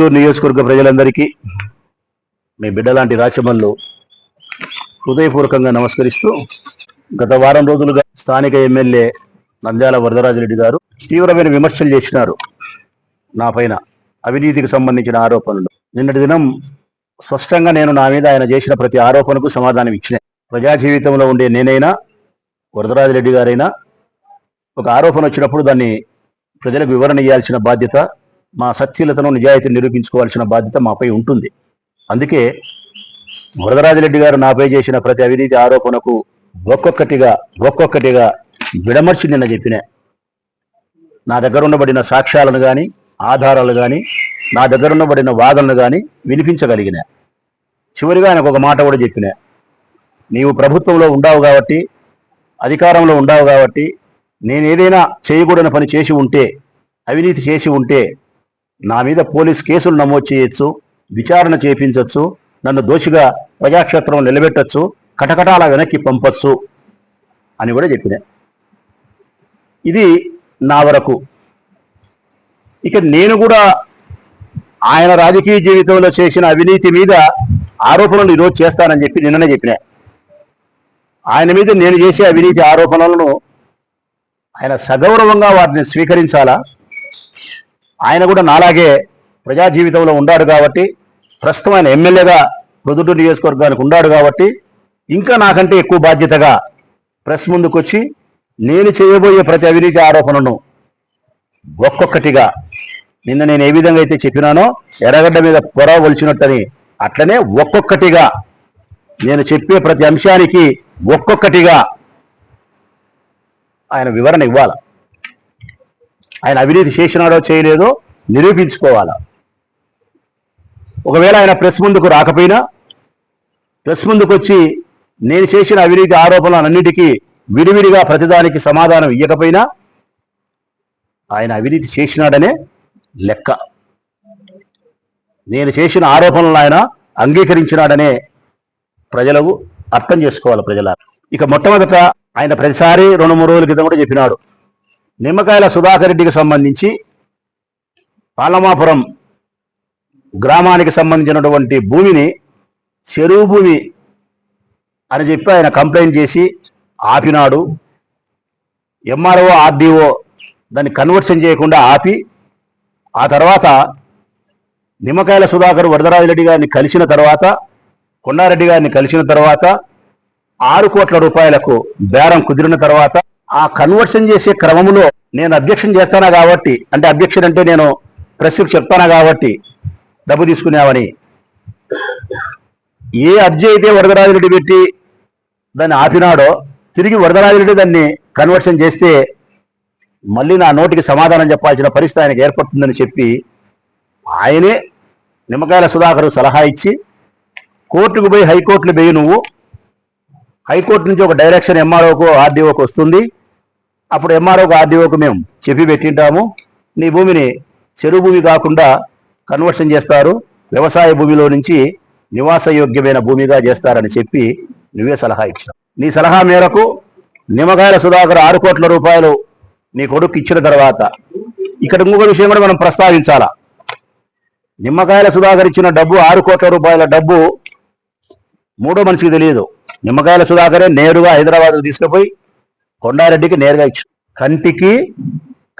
ప్రొద్దుటూరు నియోజకవర్గ ప్రజలందరికీ మీ బిడ్డలాంటి రాచమల్లు హృదయపూర్వకంగా నమస్కరిస్తూ గత వారం రోజులుగా స్థానిక ఎమ్మెల్యే నంద్యాల వరదరాజరెడ్డి గారు తీవ్రమైన విమర్శలు చేసినారు నా పైన అవినీతికి సంబంధించిన ఆరోపణలు. నిన్నటి దినం స్పష్టంగా నేను నా మీద ఆయన చేసిన ప్రతి ఆరోపణకు సమాధానం ఇచ్చిన. ప్రజా జీవితంలో ఉండే నేనైనా వరదరాజరెడ్డి గారైనా ఒక ఆరోపణ వచ్చినప్పుడు దాన్ని ప్రజలకు వివరణ ఇవ్వాల్సిన బాధ్యత మా సత్యలతను నిజాయితీ నిరూపించుకోవాల్సిన బాధ్యత మాపై ఉంటుంది. అందుకే వరదరాజరెడ్డి గారు నాపై చేసిన ప్రతి అవినీతి ఆరోపణకు ఒక్కొక్కటిగా ఒక్కొక్కటిగా విడమర్చి నిన్న చెప్పిన నా దగ్గర ఉండబడిన సాక్ష్యాలను కానీ ఆధారాలు కానీ నా దగ్గర ఉండబడిన వాదనలు కానీ వినిపించగలిగిన. చివరిగా ఆయనకు ఒక మాట కూడా చెప్పిన. నీవు ప్రభుత్వంలో ఉండావు కాబట్టి అధికారంలో ఉండావు కాబట్టి నేను ఏదైనా చేయకూడని పని చేసి ఉంటే అవినీతి చేసి ఉంటే నా మీద పోలీస్ కేసులు నమోదు చేయొచ్చు విచారణ చేపించవచ్చు నన్ను దోషిగా ప్రజాక్షేత్రం నిలబెట్టచ్చు కటకటాల వెనక్కి పంపచ్చు అని కూడా చెప్పిన. ఇది నా వరకు. ఇక నేను కూడా ఆయన రాజకీయ జీవితంలో చేసిన అవినీతి మీద ఆరోపణలు ఈరోజు చేస్తానని చెప్పి నిన్ననే చెప్పిన. ఆయన మీద నేను చేసే అవినీతి ఆరోపణలను ఆయన సగౌరవంగా వాటిని స్వీకరించాలా? ఆయన కూడా నాలాగే ప్రజా జీవితంలో ఉన్నాడు కాబట్టి ప్రస్తుతం ఆయన ఎమ్మెల్యేగా ప్రొద్దుటూరు నియోజకవర్గానికి ఉన్నాడు కాబట్టి ఇంకా నాకంటే ఎక్కువ బాధ్యతగా ప్రెస్ ముందుకు వచ్చి నేను చేయబోయే ప్రతి అవినీతి ఆరోపణను ఒక్కొక్కటిగా నిన్న నేను ఏ విధంగా అయితే చెప్పినానో ఎర్రగడ్డ మీద పొర ఒలిచినట్టని అట్లనే ఒక్కొక్కటిగా నేను చెప్పే ప్రతి అంశానికి ఒక్కొక్కటిగా ఆయన వివరణ ఇవ్వాలి. ఆయన అవినీతి చేసినాడో చేయలేదో నిరూపించుకోవాలా? ఒకవేళ ఆయన ప్రెస్ ముందుకు రాకపోయినా ప్రెస్ ముందుకు వచ్చి నేను చేసిన అవినీతి ఆరోపణలన్నిటికీ విడివిడిగా ప్రతిదానికి సమాధానం ఇవ్వకపోయినా ఆయన అవినీతి చేసినాడనే లెక్క. నేను చేసిన ఆరోపణలను ఆయన అంగీకరించినాడనే ప్రజలకు అర్థం చేసుకోవాలి ప్రజల ఇక మొట్టమొదట ఆయన ప్రతిసారి రెండు మూడు రోజుల క్రితం కూడా చెప్పినాడు. నిమ్మకాయల సుధాకర్ రెడ్డికి సంబంధించి పాలమాపురం గ్రామానికి సంబంధించినటువంటి భూమిని చెరువు భూమి అని చెప్పి ఆయన కంప్లైంట్ చేసి ఆపినాడు. ఎంఆర్ఓ ఆర్డీఓ దాన్ని కన్వర్షన్ చేయకుండా ఆపి ఆ తర్వాత నిమ్మకాయల సుధాకర్ వరదరాజరెడ్డి గారిని కలిసిన తర్వాత కొండారెడ్డి గారిని కలిసిన తర్వాత ఆరు కోట్ల రూపాయలకు బేరం కుదిరిన తర్వాత ఆ కన్వర్షన్ చేసే క్రమంలో నేను అబ్జెక్షన్ చేస్తానా కాబట్టి అంటే అబ్జెక్షన్ అంటే నేను ప్రెస్కి చెప్తానా కాబట్టి డబ్బు తీసుకునేవని. ఏ అబ్జి అయితే వరదరాజిరెడ్డి పెట్టి దాన్ని ఆపినాడో తిరిగి వరదరాజిరెడ్డి దాన్ని కన్వర్షన్ చేస్తే మళ్ళీ నా నోటికి సమాధానం చెప్పాల్సిన పరిస్థితి ఆయనకు ఏర్పడుతుందని చెప్పి ఆయనే నిమ్మకాయల సుధాకర్ సలహా ఇచ్చి కోర్టుకు పోయి హైకోర్టులు పోయి నువ్వు. హైకోర్టు నుంచి ఒక డైరెక్షన్ ఎంఆర్ఓకు ఆర్డీఓకు వస్తుంది. అప్పుడు ఎంఆర్ఓకు ఆర్డీఓకు మేము చెప్పి పెట్టింటాము. నీ భూమిని చెరువు భూమి కాకుండా కన్వర్షన్ చేస్తారు. వ్యవసాయ భూమిలో నుంచి నివాసయోగ్యమైన భూమిగా చేస్తారని చెప్పి నువ్వే సలహా ఇచ్చావు నీ సలహా మేరకు నిమ్మకాయల సుధాకర్ ఆరు కోట్ల రూపాయలు నీ కొడుకు ఇచ్చిన తర్వాత ఇక్కడ ఇంకొక విషయం కూడా మనం ప్రస్తావించాలా? నిమ్మకాయల సుధాకర్ ఇచ్చిన డబ్బు ఆరు కోట్ల రూపాయల డబ్బు మూడో మనిషికి తెలియదు. నిమ్మకాయల సుధాకరే నేరుగా హైదరాబాద్కు తీసుకుపోయి కొండారెడ్డికి నేరుగా ఇచ్చు కంటికి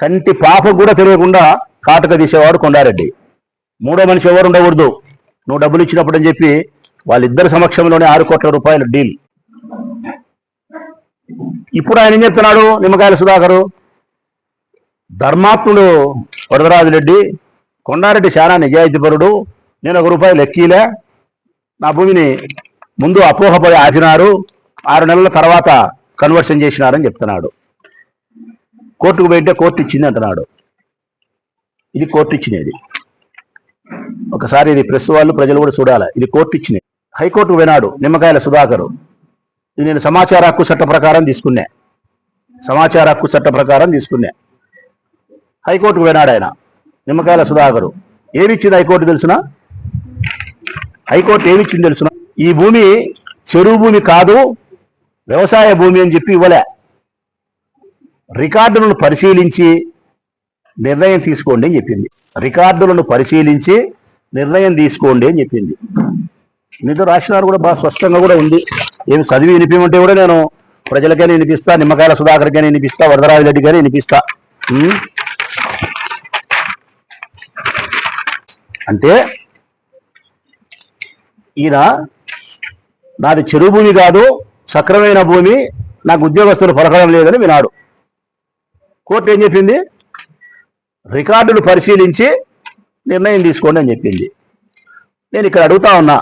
కంటి పాప కూడా తెలియకుండా కాటక తీసేవాడు కొండారెడ్డి. మూడో మనిషి ఎవరు ఉండకూడదు. నువ్వు డబ్బులు ఇచ్చినప్పుడు అని చెప్పి వాళ్ళిద్దరి సమక్షంలోనే ఆరు కోట్ల రూపాయలు డీల్. ఇప్పుడు ఆయన ఏం చెప్తున్నాడు నిమ్మకాయల సుధాకరు? ధర్మాత్ముడు వరదరాజురెడ్డి కొండారెడ్డి చాలా నిజాయితీపరుడు నేను ఒక రూపాయి లెక్కీలే నా భూమిని ముందు అపోహపడి ఆపినారు. ఆరు నెలల తర్వాత కన్వర్షన్ చేసినారని చెప్తున్నాడు. కోర్టుకు పోయింటే కోర్టు ఇచ్చింది అంటున్నాడు. ఇది కోర్టు ఇచ్చినది ఒకసారి ఇది ప్రెస్ వాళ్ళు ప్రజలు కూడా చూడాలి. ఇది కోర్టు ఇచ్చినది హైకోర్టుకు పోయినాడు నిమ్మకాయల సుధాకరు. ఇది నేను సమాచార హక్కు చట్ట ప్రకారం తీసుకున్నా. సమాచార హక్కు చట్ట ప్రకారం తీసుకున్నా. హైకోర్టుకు పోయినాడు ఆయన నిమ్మకాయల సుధాకరు. ఏమిచ్చింది హైకోర్టు తెలుసునా? హైకోర్టు ఏమిచ్చింది తెలుసునా? ఈ భూమి చెరువు భూమి కాదు వ్యవసాయ భూమి అని చెప్పి ఇవ్వలే. రికార్డులను పరిశీలించి నిర్ణయం తీసుకోండి అని చెప్పింది. రికార్డులను పరిశీలించి నిర్ణయం తీసుకోండి అని చెప్పింది. మీతో రాసినారు కూడా బాగా స్పష్టంగా కూడా ఉంది. ఏమి చదివి వినిపించమంటే కూడా నేను ప్రజలకైనా వినిపిస్తా నిమ్మకాయల సుధాకర్కైనా వినిపిస్తా వరదరాజు రెడ్డికైనా వినిపిస్తా. అంటే ఈయన నాది చెరువు భూమి కాదు సక్రమైన భూమి నాకు ఉద్యోగస్తులు పలకడం లేదని వినాడు కోర్టు ఏం చెప్పింది? రికార్డులు పరిశీలించి నిర్ణయం తీసుకోండి అని చెప్పింది. నేను ఇక్కడ అడుగుతా ఉన్నా.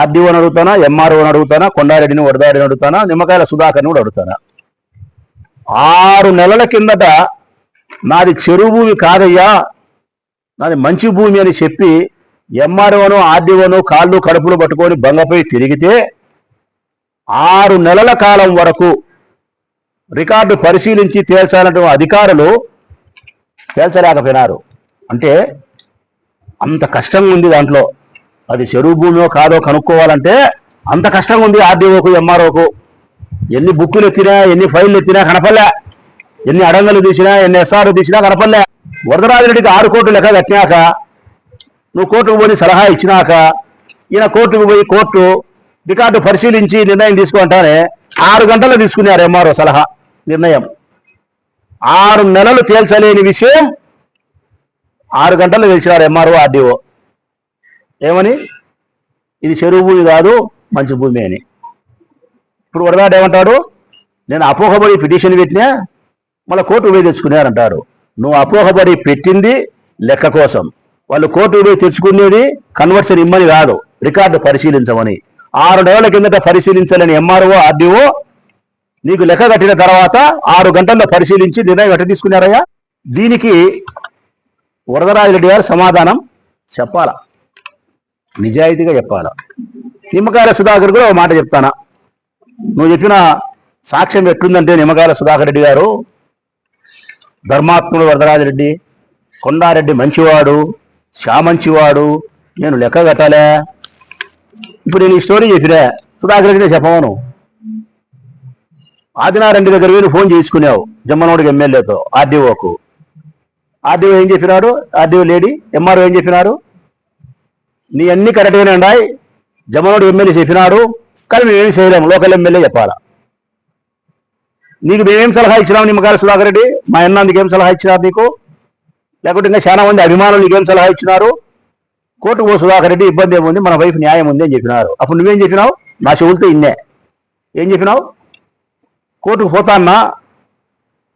ఆర్డీఓని అడుగుతానా? ఎంఆర్ఓని అడుగుతానా? కొండారెడ్డిని వరదారెడ్డిని అడుగుతానా? నిమ్మకాయల సుధాకర్ని కూడా అడుగుతానా? ఆరు నెలల కిందట నాది చెరువు భూమి కాదయ్యా. నాది మంచి భూమి అని చెప్పి ఎంఆర్ఓను ఆర్డీఓను కాళ్ళు కడుపులు పట్టుకొని బంగపై తిరిగితే ఆరు నెలల కాలం వరకు రికార్డు పరిశీలించి తేల్చాలంటే అధికారులు తేల్చలేకపోయినారు. అంటే అంత కష్టంగా ఉంది దాంట్లో. అది చెరువు భూమిలో కాదో కనుక్కోవాలంటే అంత కష్టంగా ఉంది ఆర్డీఓకు ఎంఆర్ఓకు. ఎన్ని బుక్కులు ఎత్తినా ఎన్ని ఫైళ్ళు ఎత్తినా కనపల్లే ఎన్ని అడంగలు తీసినా ఎన్ని ఎస్ఆర్ తీసినా కనపల్లే వరదరాజరెడ్డికి ఆరు కోట్లు లెక్క కట్టినాక నువ్వు కోర్టుకు పోయి సలహా ఇచ్చినాక ఈయన కోర్టుకు పోయి కోర్టు రికార్డు పరిశీలించి నిర్ణయం తీసుకుంటానే ఆరు గంటలు తీసుకున్నారు ఎంఆర్ఓ సలహా నిర్ణయం. ఆరు నెలలు తేల్చలేని విషయం ఆరు గంటలు తెలిసినారు ఎంఆర్ఓ ఆర్డీఓ. ఏమని? ఇది చెరువు భూమి కాదు మంచి భూమి అని. ఇప్పుడు వరదాడు ఏమంటాడు? నేను అపోహపడి పిటిషన్ పెట్టినా మళ్ళీ కోర్టు పోయి తెచ్చుకున్నారంటాడు నువ్వు అపోహపడి పెట్టింది లెక్క కోసం. వాళ్ళు కోర్టు పోయి తెచ్చుకునేది కన్వర్షన్ ఇమ్మని కాదు. రికార్డు పరిశీలించమని. ఆరు నెలల కిందట పరిశీలించాలని ఎంఆర్ఓ ఆర్డీఓ నీకు లెక్క కట్టిన తర్వాత ఆరు గంటల్లో పరిశీలించి నిర్ణయం ఎట్ట తీసుకున్నారయ్యా? దీనికి వరదరాజరెడ్డి గారు సమాధానం చెప్పాలా? నిజాయితీగా చెప్పాలా? నిమ్మకాయల సుధాకర్ కూడా ఒక మాట చెప్తానా? నువ్వు చెప్పిన సాక్ష్యం ఎట్లుందంటే నిమ్మకాయల సుధాకర్ రెడ్డి గారు ధర్మాత్ముడు వరదరాజరెడ్డి కొండారెడ్డి మంచివాడు శామంచివాడు నేను లెక్క కట్టాలే. ఇప్పుడు నేను ఈ స్టోరీ చెప్పినా సుధాకర్ రెడ్డి చెప్పవను ఆదినారెడ్డి దగ్గర వెళ్ళి ఫోన్ చేసుకున్నావు జమ్మనోడికి ఎమ్మెల్యేతో ఆర్డీఓకు. ఆర్డీఓ ఏం చెప్పినాడు? ఆర్డీఓ లేడీ ఎంఆర్ఓ ఏం చెప్పినారు నీ అన్ని కరెక్ట్గానే ఉన్నాయి జమ్మనోడు ఎమ్మెల్యే చెప్పినాడు కానీ మేమేం చేయలేము లోకల్ ఎమ్మెల్యే చెప్పాలా? నీకు మేమేం సలహా ఇచ్చినాము నిమ్మకాయల సుధాకర్ రెడ్డి? మా అన్న నీకేం సలహా ఇచ్చినారు నీకు? లేకుంటే ఇంకా చాలా మంది అభిమానులు నీకేం సలహా ఇచ్చినారు? కోర్టుకు పో సుధాకర్ రెడ్డి ఇబ్బంది ఏముంది? మన వైపు న్యాయం ఉంది అని చెప్పినారు. అప్పుడు నువ్వేం చెప్పినావు? నా చెవులతో ఇన్నే. ఏం చెప్పినావు? కోర్టుకు పోతాన్నా?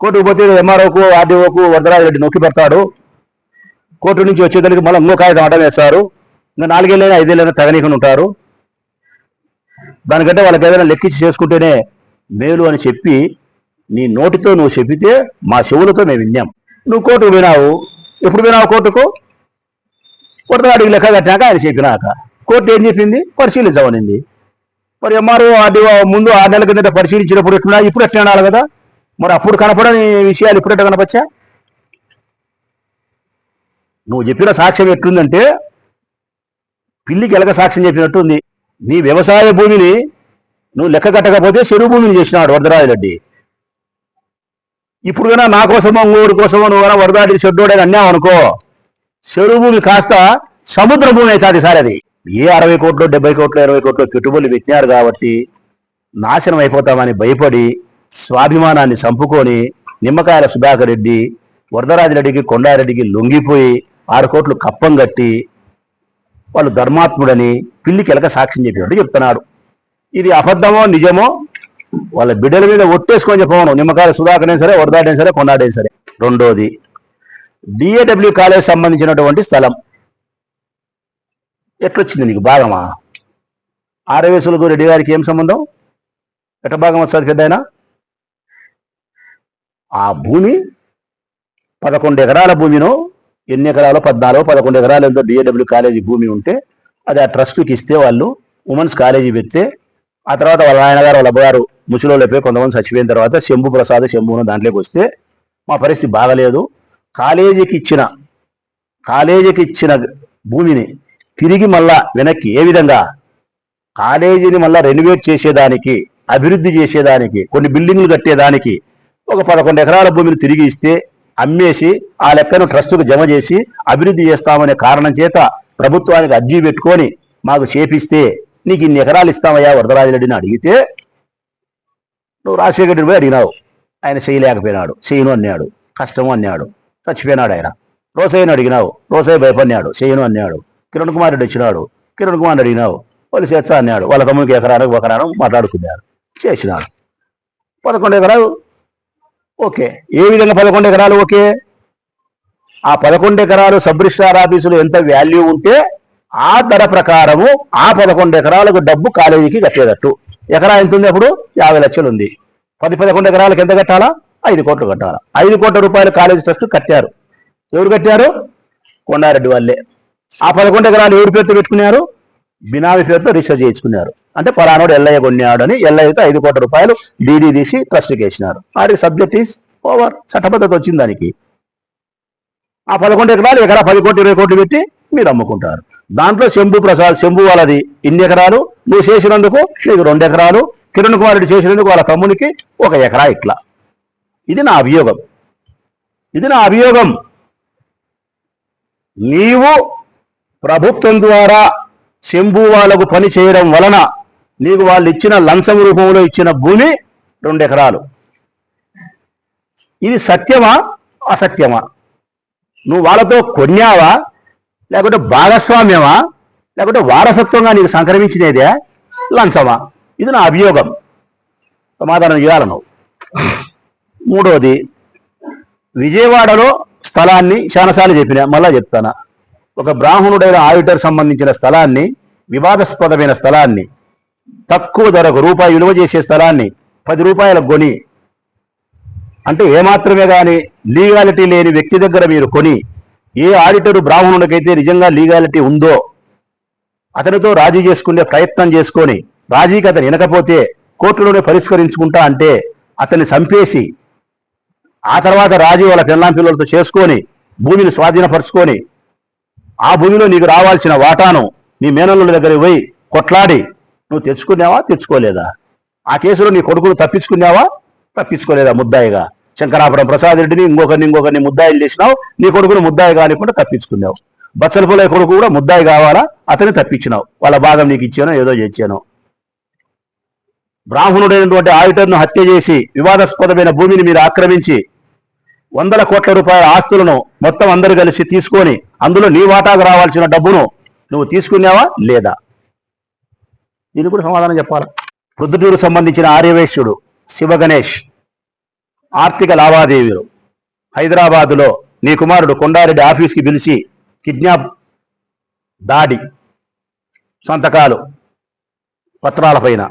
కోర్టుకు పోతే ఎంఆర్ఓకు ఆర్డీఓకు వరదరాజరెడ్డి నొక్కి పెడతాడు. కోర్టు నుంచి వచ్చేదానికి మళ్ళీ ఇంకో కాగితం అడ్డం వేస్తారు. ఇంకా నాలుగేళ్ళైనా ఐదేళ్ళైనా తగనీకొని ఉంటారు. దానికంటే వాళ్ళకి ఏదైనా లెక్కించి చేసుకుంటేనే మేలు అని చెప్పి నీ నోటితో నువ్వు చెప్పితే మా చెవులతో మేము విన్నాం. నువ్వు కోర్టుకు పోయినావు. ఎప్పుడు పోయినావు కోర్టుకు? కొత్తగాడికి లెక్క కట్టినాక ఆయన చెప్పినాక కోర్టు ఏం చెప్పింది? పరిశీలించమనింది మరి ఎంఆర్ఓ ఆర్డీఓ ముందు ఆరు నెలల కిందట పరిశీలించినప్పుడు ఎట్లున్నా ఇప్పుడు ఎట్లా కదా? మరి అప్పుడు కనపడని విషయాలు ఇప్పుడు కనపచ్చా? నువ్వు చెప్పిన సాక్ష్యం ఎట్లుందంటే పిల్లికి ఎలక సాక్ష్యం చెప్పినట్టు ఉంది నీ వ్యవసాయ భూమిని నువ్వు లెక్క కట్టకపోతే చెరువు భూమిని చేసినాడు వరదరాజరెడ్డి ఇప్పుడు కన్నా నా కోసమో ఇంకోటి కోసమో నువ్వు కన్నా వరదాడి చెడ్డోడని అన్నావు అనుకో చెరువు భూమి కాస్త సముద్ర భూమి అవుతుంది సార్ అది. ఏ అరవై కోట్లు డెబ్బై కోట్లు ఇరవై కోట్లు పెట్టుబడులు పెట్టినారు కాబట్టి నాశనం అయిపోతామని భయపడి స్వాభిమానాన్ని చంపుకొని నిమ్మకాయల సుధాకర్ రెడ్డి వరదరాజిరెడ్డికి కొండారెడ్డికి లొంగిపోయి ఆరు కోట్లు కప్పం కట్టి వాళ్ళు ధర్మాత్ముడని పిల్లికి ఎలక సాక్ష్యం చెప్పినట్టు చెప్తున్నాడు ఇది అబద్ధమో నిజమో వాళ్ళ బిడ్డల మీద ఒట్టేసుకొని చెప్పవను నిమ్మకాయల సుధాకర్ సరే వరదాడైనా సరే కొండాడైనా సరే. రెండోది డిఏడబ్ల్యూ కాలేజ్ సంబంధించినటువంటి స్థలం. ఎట్లొచ్చింది నీకు? భాగమా? ఆరవేసులకు రెడ్డి గారికి ఏం సంబంధం? ఎట్ట భాగం వస్తుంది పెద్ద ఆ భూమి పదకొండు ఎకరాల భూమిను ఎన్ని ఎకరాలు? పద్నాలుగు పదకొండు ఎకరాలు ఎంతో డిఏడబ్ల్యూ కాలేజీ భూమి ఉంటే అది ఆ ట్రస్ట్కి ఇస్తే వాళ్ళు ఉమెన్స్ కాలేజీ పెడితే ఆ తర్వాత వాళ్ళ నాయనగారు వాళ్ళ అబ్బగారు ముసలిలో పోయి కొంతమంది చచ్చిపోయిన తర్వాత శంభు ప్రసాద్ శంభును దాంట్లోకి వస్తే మా పరిస్థితి బాగలేదు. కాలేజీకి ఇచ్చిన కాలేజీకి ఇచ్చిన భూమిని తిరిగి మళ్ళా వెనక్కి ఏ విధంగా? కాలేజీని మళ్ళా రెనోవేట్ చేసేదానికి అభివృద్ధి చేసేదానికి కొన్ని బిల్డింగ్లు కట్టేదానికి ఒక పదకొండు ఎకరాల భూమిని తిరిగి ఇస్తే అమ్మేసి ఆ లెక్కను ట్రస్టుకు జమ చేసి అభివృద్ధి చేస్తామనే కారణం చేత ప్రభుత్వానికి అర్జీ పెట్టుకొని మాకు చేపిస్తే నీకు ఇన్ని ఎకరాలు ఇస్తామయ్యా వరదరాజరెడ్డిని అడిగితే నువ్వు రాజశేఖర రెడ్డి పోయి అడిగినావు. ఆయన చేయలేకపోయినాడు. చేయను అన్నాడు. కష్టము అన్నాడు. చచ్చిపోయినాడు ఆయన. రోసయ్యను అడిగినావు రోసయ్య భయపడినాడు చేయను అన్నాడు కిరణ్ కుమార్ రెడ్డి వచ్చినాడు కిరణ్ కుమార్ అడిగినావు వాళ్ళు చేస్తా అన్నాడు వాళ్ళ తమ్ముడికి ఎకరానికి ఒక ఎకరాను మాట్లాడుకున్నారు చేసినాడు. పదకొండు ఎకరాలు ఓకే. ఏ విధంగా పదకొండు ఎకరాలు ఓకే? ఆ పదకొండు ఎకరాలు సబ్ రిజిస్ట్రార్ ఆఫీసులో ఎంత వాల్యూ ఉంటే ఆ ధర ప్రకారము ఆ పదకొండు ఎకరాలకు డబ్బు కాలేజీకి కట్టేటట్టు. ఎకరా ఎంత ఉంది అప్పుడు? యాభై లక్షలు ఉంది. పది పదకొండు ఎకరాలకు ఎంత కట్టాలా? ఐదు కోట్లు కట్టాలి? ఐదు కోట్ల రూపాయలు కాలేజీ ట్రస్ట్ కట్టారు. ఎవరు కట్టారు? కొండారెడ్డి వాళ్ళే. ఆ పదకొండు ఎకరాలు ఎవరి పేరుతో పెట్టుకున్నారు? బినామీ పేరుతో రిజిస్టర్ చేయించుకున్నారు. అంటే పలానాడు ఎల్ఐ కొన్నాడు అని ఎల్ఐతో ఐదు కోట్ల రూపాయలు డీడీ తీసి ట్రస్ట్కి వేసినారు. వాడికి సబ్జెక్ట్ ఈస్ ఓవర్ చట్టబద్ధత వచ్చింది దానికి. ఆ పదకొండు ఎకరాలు ఎకరా పది కోట్లు ఇరవై కోట్లు పెట్టి మీరు అమ్ముకుంటారు. దాంట్లో శంభు ప్రసాద్ శంభు వాళ్ళది ఇన్ని ఎకరాలు. నువ్వు చేసినందుకు నీకు రెండు ఎకరాలు. కిరణ్ కుమార్ రెడ్డి చేసినందుకు వాళ్ళ తమ్మునికి ఒక ఎకరా ఇట్లా. ఇది నా అభియోగం. ఇది నా అభియోగం. నీవు ప్రభుత్వం ద్వారా శంభు వాళ్ళకు పని చేయడం వలన నీకు వాళ్ళు ఇచ్చిన లంచం రూపంలో ఇచ్చిన భూమి రెండు ఎకరాలు. ఇది సత్యమా? అసత్యమా? నువ్వు వాళ్ళతో కొన్నావా? లేకుంటే భాగస్వామ్యమా? లేకుంటే వారసత్వంగా నీకు సంక్రమించినదే లంచమా? ఇది నా అభియోగం. సమాధానం చేయాలి నువ్వు. మూడవది విజయవాడలో స్థలాన్ని శానసార్లు చెప్పిన మళ్ళా చెప్తాను. ఒక బ్రాహ్మణుడైన ఆడిటర్ సంబంధించిన స్థలాన్ని వివాదాస్పదమైన స్థలాన్ని తక్కువ ధరకు రూపాయి విలువ చేసే స్థలాన్ని పది రూపాయల కొని అంటే ఏమాత్రమే కానీ లీగాలిటీ లేని వ్యక్తి దగ్గర మీరు కొని ఏ ఆడిటరు బ్రాహ్మణుడికైతే నిజంగా లీగాలిటీ ఉందో అతనితో రాజీ చేసుకునే ప్రయత్నం చేసుకొని రాజీకి అతను వినకపోతే కోర్టులోనే పరిష్కరించుకుంటా అంటే అతన్ని చంపేసి ఆ తర్వాత రాజీ వాళ్ళ పిల్లం పిల్లలతో చేసుకొని భూమిని స్వాధీనపరుచుకొని ఆ భూమిలో నీకు రావాల్సిన వాటాను నీ మేనల్లుల దగ్గరికి పోయి కొట్లాడి నువ్వు తెచ్చుకున్నావా తెచ్చుకోలేదా? ఆ కేసులో నీ కొడుకును తప్పించుకున్నావా? తప్పించుకోలేదా ముద్దాయిగా. శంకరాపురం ప్రసాద్ రెడ్డిని ఇంకొకరిని ఇంకొకరిని ముద్దాయిలు చేసినావు నీ కొడుకును ముద్దాయి కానికుండా తప్పించుకున్నావు. బచ్చలపూల కొడుకు కూడా ముద్దాయి కావాలా? అతని తప్పించినావు. వాళ్ళ భాగం నీకు ఇచ్చాను ఏదో చేచ్చాను బ్రాహ్మణుడైనటువంటి ఆడిటర్ను హత్య చేసి వివాదాస్పదమైన భూమిని మీరు ఆక్రమించి వందల కోట్ల రూపాయల ఆస్తులను మొత్తం అందరు కలిసి తీసుకొని అందులో నీ వాటాకు రావాల్సిన డబ్బును నువ్వు తీసుకున్నావా లేదా? దీనికి కూడా సమాధానం చెప్పాలి. ప్రొద్దుటూరు సంబంధించిన ఆర్యవేశ్యుడు శివ గణేష్ ఆర్థిక లావాదేవీలు. హైదరాబాదులో నీ కుమారుడు కొండారెడ్డి ఆఫీస్కి పిలిచి కిడ్నాప్ దాడి సంతకాలు పత్రాలపైన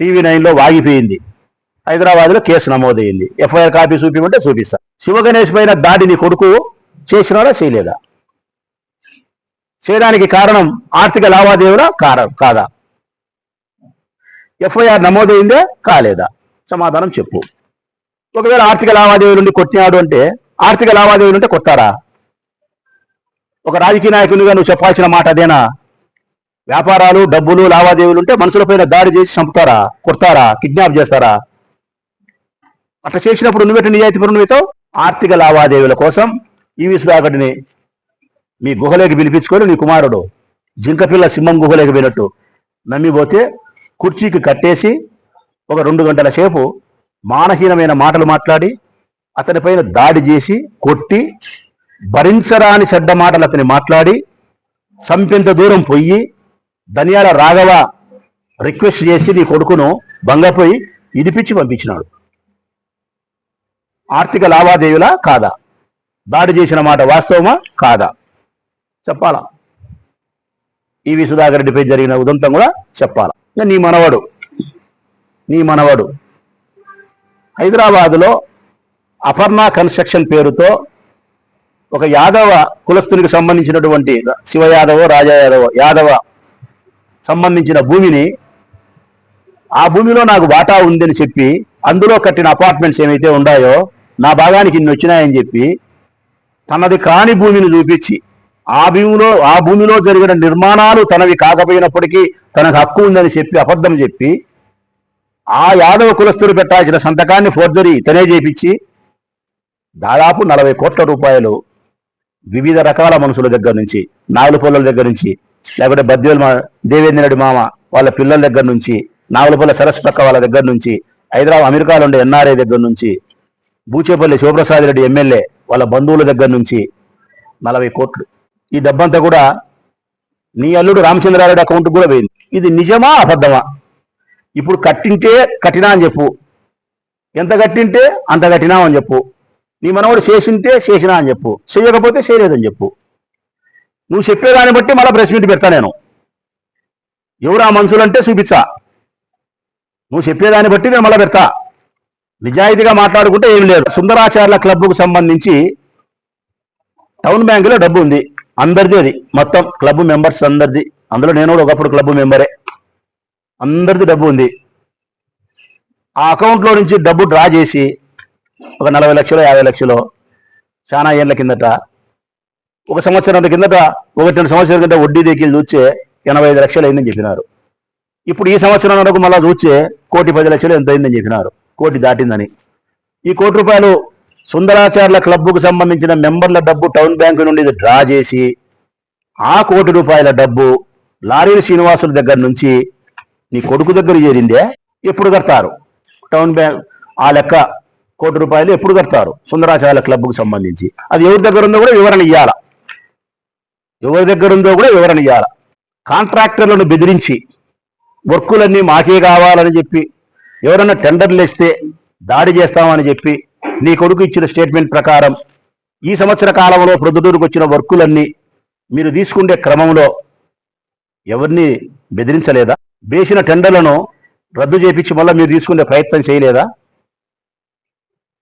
టీవీ నైన్లో వాగిపోయింది. హైదరాబాద్లో కేసు నమోదైంది. ఎఫ్ఐఆర్ కాపీ చూపించమంటే చూపిస్తా. శివ గణేష్ పైన దాడిని కొడుకు చేసినాడా చేయలేదా? చేయడానికి కారణం ఆర్థిక లావాదేవీల కారణం కాదా? ఎఫ్ఐఆర్ నమోదైందే కాలేదా? సమాధానం చెప్పు. ఒకవేళ ఆర్థిక లావాదేవీల నుండి కొట్టినాడు అంటే ఆర్థిక లావాదేవీలు ఉంటే కొట్టారా ఒక రాజకీయ నాయకునిగా నువ్వు చెప్పాల్సిన మాట అదేనా? వ్యాపారాలు డబ్బులు లావాదేవీలు ఉంటే మనుషులపైన దాడి చేసి చంపుతారా? కొడతారా? కిడ్నాప్ చేస్తారా? అట్లా చేసినప్పుడు నువ్వెట నిజాయితీ పరువు ఆర్థిక లావాదేవీల కోసం ఈ సుధాకర్ని మీ గుహలోకి పిలిపించుకొని నీ కుమారుడు జింకపిల్ల సింహం గుహలోకి పోయినట్టు నమ్మిపోతే కుర్చీకి కట్టేసి ఒక రెండు గంటల సేపు మానహీనమైన మాటలు మాట్లాడి అతనిపైన దాడి చేసి కొట్టి భరించరాని చెడ్డ మాటలు అతని మాట్లాడి సంపెంత దూరం పొయ్యి ధనియాల రాఘవ రిక్వెస్ట్ చేసి నీ కొడుకును బంగపోయి ఇడిపించి పంపించినాడు. ఆర్థిక లావాదేవీలా కాదా? దాడి చేసిన మాట వాస్తవమా? కాదా? చెప్పాలా? ఈవి సుధాకర్ రెడ్డిపై జరిగిన ఉదంతం కూడా చెప్పాలా? ఇంకా నీ మనవడు. నీ మనవడు. హైదరాబాదులో అపర్ణ కన్స్ట్రక్షన్ పేరుతో ఒక యాదవ కులస్తునికి సంబంధించినటువంటి శివ యాదవ రాజా యాదవ యాదవ సంబంధించిన భూమిని ఆ భూమిలో నాకు వాటా ఉందని చెప్పి అందులో కట్టిన అపార్ట్మెంట్స్ ఏమైతే ఉన్నాయో నా భాగానికి ఇన్ని వచ్చినాయని చెప్పి తనది కాని భూమిని చూపించి ఆ భూమిలో ఆ భూమిలో జరిగిన నిర్మాణాలు తనవి కాకపోయినప్పటికీ తనకు హక్కు ఉందని చెప్పి అబద్ధం చెప్పి ఆ యాదవ కులస్తులు పెట్టాల్సిన సంతకాన్ని ఫోర్జరీ ఇతనే చేపించి దాదాపు నలభై కోట్ల రూపాయలు వివిధ రకాల మనుషుల దగ్గర నుంచి నాగులపల్లల దగ్గర నుంచి లేకపోతే బద్వేలు మా దేవేంద్ర మామ వాళ్ళ పిల్లల దగ్గర నుంచి నాగులపల్ల సరస్వతక్క వాళ్ళ దగ్గర నుంచి హైదరాబాద్ అమెరికాలో ఉండే ఎన్ఆర్ఐ దగ్గర నుంచి బూచేపల్లి శివప్రసాద్ రెడ్డి ఎమ్మెల్యే వాళ్ళ బంధువుల దగ్గర నుంచి నలభై కోట్లు. ఈ డబ్బంతా కూడా నీ అల్లుడు రామచంద్రారెడ్డి అకౌంట్ కూడా పోయింది. ఇది నిజమా అబద్ధమా? ఇప్పుడు కట్టింటే కట్టినా అని చెప్పు. ఎంత కట్టింటే అంత కట్టినా అని చెప్పు. నీ మనవాడు చేసింటే చేసినా అని చెప్పు. చేయకపోతే చేయలేదని చెప్పు. నువ్వు చెప్పేదాన్ని బట్టి మళ్ళీ ప్రెస్ మీట్ పెడతా నేను. ఎవరు ఆ మనుషులంటే చూపించా. నువ్వు చెప్పేదాన్ని బట్టి నేను మళ్ళీ పెడతా. నిజాయితీగా మాట్లాడుకుంటే ఏం లేదు. సుందరాచార్య క్లబ్కు సంబంధించి టౌన్ బ్యాంకులో డబ్బు ఉంది. అందరిది అది. మొత్తం క్లబ్ మెంబర్స్ అందరిది. అందులో నేను కూడా ఒకప్పుడు క్లబ్ మెంబరే. అందరిది డబ్బు ఉంది. ఆ అకౌంట్లో నుంచి డబ్బు డ్రా చేసి ఒక నలభై లక్షలు యాభై లక్షలు చాలా ఏళ్ళ కిందట ఒక సంవత్సరం కిందట ఒకటి రెండు సంవత్సరాల కింద వడ్డీ దగ్గర చూస్తే ఎనభై ఐదు లక్షలు అయిందని చెప్పినారు. ఇప్పుడు ఈ సంవత్సరం వరకు మళ్ళీ చూస్తే కోటి పది లక్షలు ఎంత అయిందని చెప్పినారు. కోటి దాటిందని. ఈ కోటి రూపాయలు సుందరాచార్ల క్లబ్కు సంబంధించిన మెంబర్ల డబ్బు టౌన్ బ్యాంకు నుండి ఇది డ్రా చేసి ఆ కోటి రూపాయల డబ్బు లారీల శ్రీనివాసుల దగ్గర నుంచి నీ కొడుకు దగ్గర చేరిందే? ఎప్పుడు కడతారు? టౌన్ బ్యాంక్ ఆ లెక్క కోటి రూపాయలు ఎప్పుడు కడతారు? సుందరాచార్య క్లబ్కు సంబంధించి. అది ఎవరి దగ్గర ఉందో కూడా వివరణ ఇవ్వాల ఎవరి దగ్గర ఉందో కూడా వివరణ ఇవ్వాల కాంట్రాక్టర్లను బెదిరించి వర్కులన్నీ మాకే కావాలని చెప్పి ఎవరన్నా టెండర్లు ఇస్తే దాడి చేస్తామని చెప్పి నీ కొడుకు ఇచ్చిన స్టేట్మెంట్ ప్రకారం ఈ సంవత్సర కాలంలో ప్రొద్దుటూరుకు వచ్చిన వర్కులన్నీ మీరు తీసుకుండే క్రమంలో ఎవరిని బెదిరించలేదా? వేసిన టెండర్లను రద్దు చేపించి మళ్ళీ మీరు తీసుకునే ప్రయత్నం చేయలేదా?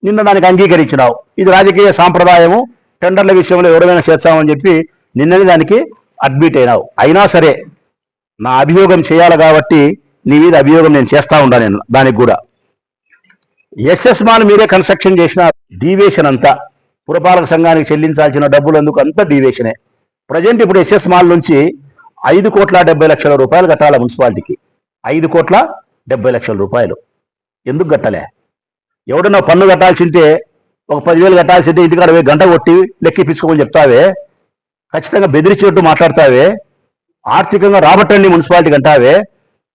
నిన్న దానికి అంగీకరించినావు. ఇది రాజకీయ సాంప్రదాయము. టెండర్ల విషయంలో ఎవరైనా చేస్తామని చెప్పి నిన్ననే దానికి అడ్మిట్ అయినావు. అయినా సరే నా అభియోగం చేయాలి కాబట్టి నీ మీద అభియోగం నేను చేస్తా ఉండా నేను దానికి కూడా. ఎస్ఎస్ మాల్ మీరే కన్స్ట్రక్షన్ చేసిన డీవేషన్ అంతా పురపాలక సంఘానికి చెల్లించాల్సిన డబ్బులు అందుకు అంతా డీవేషనే ప్రజెంట్ ఇప్పుడు ఎస్ఎస్ మాల్ నుంచి ఐదు కోట్ల డెబ్బై లక్షల రూపాయలు కట్టాలి మున్సిపాలిటీకి. ఐదు కోట్ల డెబ్బై లక్షల రూపాయలు. ఎందుకు కట్టలే? ఎవడన్నా పన్ను కట్టాల్సింటే ఒక పదివేలు కట్టాల్సింటే ఇంటికాడ పోయి గంట కొట్టి లెక్కిపించుకోమని చెప్తావే? ఖచ్చితంగా బెదిరించినట్టు మాట్లాడతావే? ఆర్థికంగా రాబట్టండి మున్సిపాలిటీకి అంటావే?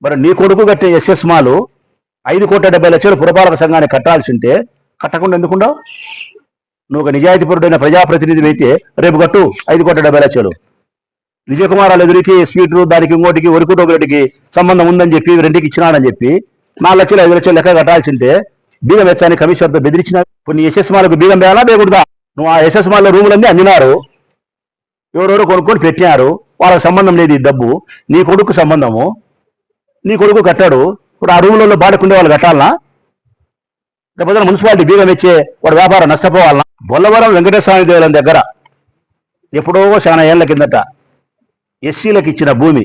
మరి నీ కొడుకు కట్టే ఎస్ఎస్ మాలు ఐదు కోట్ల డెబ్బై లక్షలు పురపాలక సంఘానికి కట్టాల్సింటే కట్టకుండా ఎందుకుండవు? నువ్వు ఒక నిజాయితీపరుడైన ప్రజాప్రతినిధి అయితే రేపు కట్టు ఐదు కోట్ల డెబ్బై లక్షలు. విజయకుమారాలు ఎదురికి స్వీటు దానికి ఇంకోటికి ఒరికుటోగులటికి సంబంధం ఉందని చెప్పి రెండుకి ఇచ్చినాడని చెప్పి నాలుగు లక్షలు ఐదు లక్షలు లెక్క కట్టాల్సింటే బీగం వెచ్చాన్ని కమిషనర్తో బెదిరించిన? కొన్ని ఎస్ఎస్ మాలకు బీగం వేయాలా? వేయకూడదా? నువ్వు ఆ ఎస్ఎస్ మాల్లో రూములన్నీ అమ్మినారు. ఎవరెవరో కొనుక్కొని పెట్టినారు. వాళ్ళకి సంబంధం లేదు ఈ డబ్బు. నీ కొడుకు సంబంధము. నీ కొడుకు కట్టాడు. ఇప్పుడు ఆ రూములలో బాడకుండే వాళ్ళు కట్టాలనా లేకపోతే మున్సిపాలిటీ బీగం ఇచ్చే వాడు వ్యాపారం నష్టపోవాలనా? బొల్లవరం వెంకటేశ్వర దేవాలయం దగ్గర ఎప్పుడో చాలా ఏళ్ళ కిందట ఎస్సీలకు ఇచ్చిన భూమి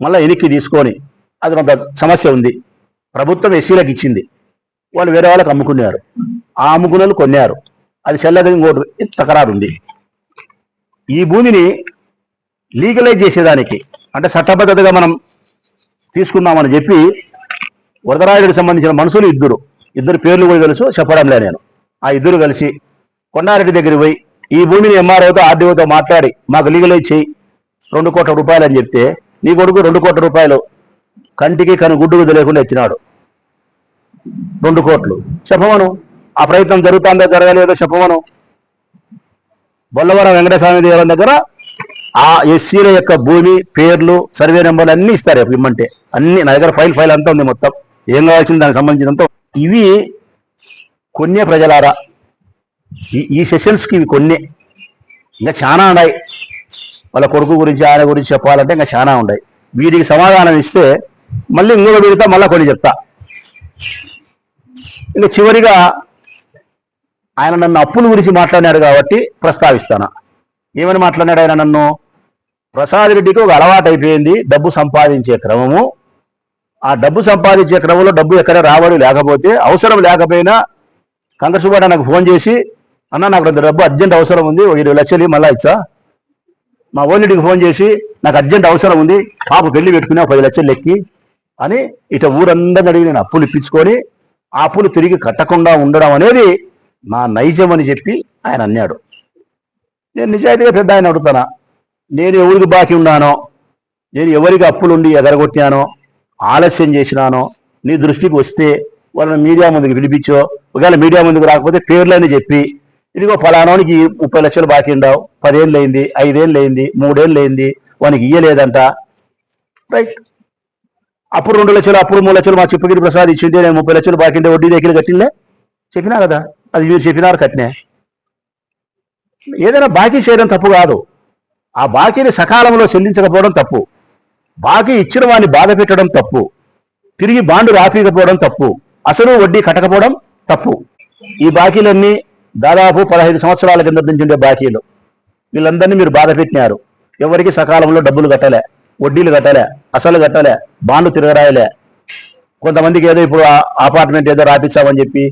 మళ్ళీ వెనక్కి తీసుకొని అది కొంత సమస్య ఉంది. ప్రభుత్వం ఎస్సీలకు ఇచ్చింది. వాళ్ళు వేరే వాళ్ళకి అమ్ముకున్నారు. ఆ అమ్ముకున్న కొన్నారు. అది చెల్లదని ఇంకోటి తకరారు ఉంది. ఈ భూమిని లీగలైజ్ చేసేదానికి అంటే చట్టబద్ధతగా మనం తీసుకున్నామని చెప్పి వరదరాయుడికి సంబంధించిన మనుషులు ఇద్దరు. ఇద్దరు పేర్లు కూడా తెలుసు చెప్పడంలే నేను. ఆ ఇద్దరు కలిసి కొండారెడ్డి దగ్గరికి పోయి ఈ భూమిని ఎంఆర్ఓతో ఆర్డీఓతో మాట్లాడి మాకు లీగలైజ్ చేయి రెండు కోట్ల రూపాయలు అని చెప్తే నీ కొడుకు రెండు కోట్ల రూపాయలు కంటికి కను గుడ్డుకు తెలియకుండా ఇచ్చినాడు. రెండు కోట్లు. చెప్పమను. ఆ ప్రయత్నం జరుగుతుందో జరగలేదో చెప్పమను. బొల్లవరం వెంకటస్వామి దేవాలయం దగ్గర ఆ ఎస్సీల యొక్క భూమి పేర్లు సర్వే నెంబర్లు అన్ని ఇస్తారు ఇమ్మంటే. అన్ని నా దగ్గర ఫైల్ ఫైల్ అంతా ఉంది మొత్తం. ఏం కావాల్సింది దానికి సంబంధించినంత ఇవి కొన్నే ప్రజలారా. ఈ ఈ సెషన్స్కి ఇవి కొన్నే. ఇంకా చాలా ఉన్నాయి. వాళ్ళ కొడుకు గురించి ఆయన గురించి చెప్పాలంటే ఇంకా చాలా ఉన్నాయి. వీటికి సమాధానం ఇస్తే మళ్ళీ ఇంకొక మిగతా మళ్ళీ కొన్ని చెప్తా. ఇంకా చివరిగా ఆయన నన్ను అప్పుల గురించి మాట్లాడినాడు కాబట్టి ప్రస్తావిస్తాను. ఏమని మాట్లాడినాడు ఆయన నన్ను? ప్రసాద్ రెడ్డికి ఒక అలవాటు అయిపోయింది డబ్బు సంపాదించే క్రమము. ఆ డబ్బు సంపాదించే క్రమంలో డబ్బు ఎక్కడ రావడం లేకపోతే అవసరం లేకపోయినా కంకసుబాట నాకు ఫోన్ చేసి అన్న నాకు రెండు డబ్బు అర్జెంట్ అవసరం ఉంది ఒక ఇరవై లక్షలు మళ్ళీ మళ్ళా ఇచ్చా. మా ఓనిడికి ఫోన్ చేసి నాకు అర్జెంట్ అవసరం ఉంది పాప పెళ్ళి పెట్టుకుని ఒక పది లక్షలు ఎక్కి అని ఇట ఊరందరిని అడిగి నేను అప్పులు ఇప్పించుకొని ఆ అప్పులు తిరిగి కట్టకుండా ఉండడం అనేది నా నైజం అని చెప్పి ఆయన అన్నాడు. నేను నిజాయితీగా పెద్ద ఆయన అడుగుతానా? నేను ఎవరికి బాకీ ఉన్నానో నేను ఎవరికి అప్పులుండి ఎగరగొట్టానో ఆలస్యం చేసినానో నీ దృష్టికి వస్తే వాళ్ళని మీడియా ముందుకు పిలిపించో ఒకవేళ మీడియా ముందుకు రాకపోతే పేర్లని చెప్పి ఇదిగో ఫలానానికి ముప్పై లక్షలు బాకీ ఉండవు పదేళ్ళు అయింది ఐదేళ్ళు అయింది మూడేళ్ళు అయింది వానికి ఇయ్యలేదంట. రైట్ అప్పుడు రెండు లక్షలు అప్పుడు మూడు లక్షలు మా చిప్పగిరి ప్రసాద్ ఇచ్చిండే నేను ముప్పై లక్షలు బాకీ వడ్డీ దగ్గర కట్టిండే? చెప్పినా కదా? అది మీరు చెప్పినారు కట్టినే? ఏదైనా బాకీ చేయడం తప్పు కాదు. ఆ బాకీని సకాలంలో చెల్లించకపోవడం తప్పు. బాకీ ఇచ్చిన వాడిని బాధ పెట్టడం తప్పు. తిరిగి బాండు రాపీకపోవడం తప్పు. అసలు వడ్డీ కట్టకపోవడం తప్పు. ఈ బాకీలన్నీ దాదాపు పదహైదు సంవత్సరాల కింద నుంచి ఉండే బాకీలు. వీళ్ళందరినీ మీరు బాధ పెట్టినారు. ఎవరికి సకాలంలో డబ్బులు కట్టలే వడ్డీలు కట్టలే అసలు కట్టలే బాండ్లు తిరగరాయలే. కొంతమందికి ఏదో ఇప్పుడు ఆ అపార్ట్మెంట్ ఏదో రాపిచ్చామని చెప్పి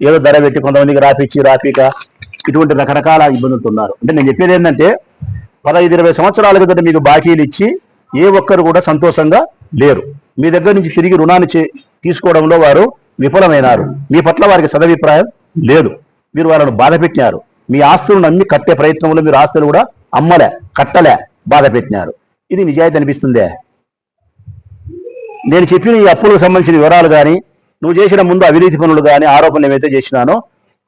ఏదో ధర పెట్టి కొంతమందికి రాపిచ్చి రాపిక ఇటువంటి రకరకాల ఇబ్బందులు ఉన్నారు. అంటే నేను చెప్పేది ఏంటంటే పదహైదు ఇరవై సంవత్సరాల కిందట మీకు బాకీలు ఇచ్చి ఏ ఒక్కరు కూడా సంతోషంగా లేరు. మీ దగ్గర నుంచి తిరిగి రుణాన్ని తీసుకోవడంలో వారు విఫలమైనారు. మీ పట్ల వారికి సదభిప్రాయం లేదు. మీరు వాళ్ళను బాధ పెట్టినారు. మీ ఆస్తులను నమ్మి కట్టే ప్రయత్నంలో మీరు ఆస్తులు కూడా అమ్మలే కట్టలే బాధ పెట్టినారు. ఇది నిజాయితీ అనిపిస్తుందే? నేను చెప్పిన ఈ అప్పులకు సంబంధించిన వివరాలు కానీ నువ్వు చేసిన ముందు అవినీతి పనులు కానీ ఆరోపణలు ఏవైతే చేసినానో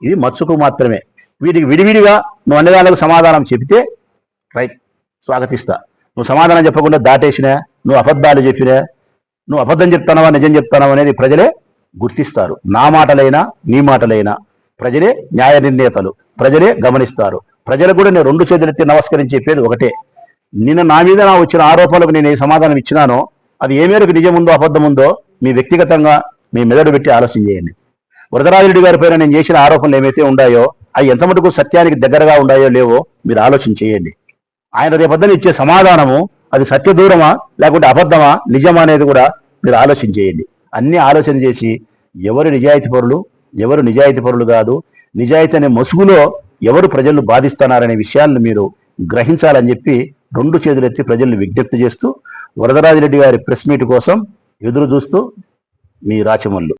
ఇది మత్సుకు మాత్రమే. వీటికి విడివిడిగా నువ్వు అన్నదానికి సమాధానం చెబితే రైట్ స్వాగతిస్తా. నువ్వు సమాధానం చెప్పకుండా దాటేసినా నువ్వు అబద్ధాలు చెప్పినా నువ్వు అబద్ధం చెప్తానవా నిజం చెప్తానవా అనేది ప్రజలే గుర్తిస్తారు. నా మాటలైనా నీ మాటలైనా ప్రజలే న్యాయ నిర్ణేతలు. ప్రజలే గమనిస్తారు. ప్రజలు కూడా నేను రెండు చేతులెత్తి నమస్కరించి చెప్పేది ఒకటే. నిన్న నా మీద నా వచ్చిన ఆరోపణలకు నేను ఏ సమాధానం ఇచ్చినానో అది ఏ మేరకు నిజం ఉందో అబద్ధం ఉందో మీ వ్యక్తిగతంగా మీ మెదడు పెట్టి ఆలోచన చేయండి. వరదరాజరెడ్డి గారి పైన నేను చేసిన ఆరోపణలు ఏమైతే ఉన్నాయో అవి ఎంత మటుకు సత్యానికి దగ్గరగా ఉన్నాయో లేవో మీరు ఆలోచన చేయండి. ఆయన రేపొద్దున ఇచ్చే సమాధానము అది సత్య దూరమా లేకుంటే అబద్ధమా నిజమా అనేది కూడా మీరు ఆలోచన చేయండి. అన్ని ఆలోచన చేసి ఎవరు నిజాయితీ పరులు ఎవరు నిజాయితీ పరులు కాదు నిజాయితీ అనే మసుగులో ఎవరు ప్రజలను బాధిస్తున్నారనే విషయాలను మీరు గ్రహించాలని చెప్పి రెండు చేతులెత్తి ప్రజల్ని విజ్ఞప్తి చేస్తూ వరదరాజిరెడ్డి గారి ప్రెస్ మీట్ కోసం ఎదురు చూస్తూ మీ రాచమల్లు.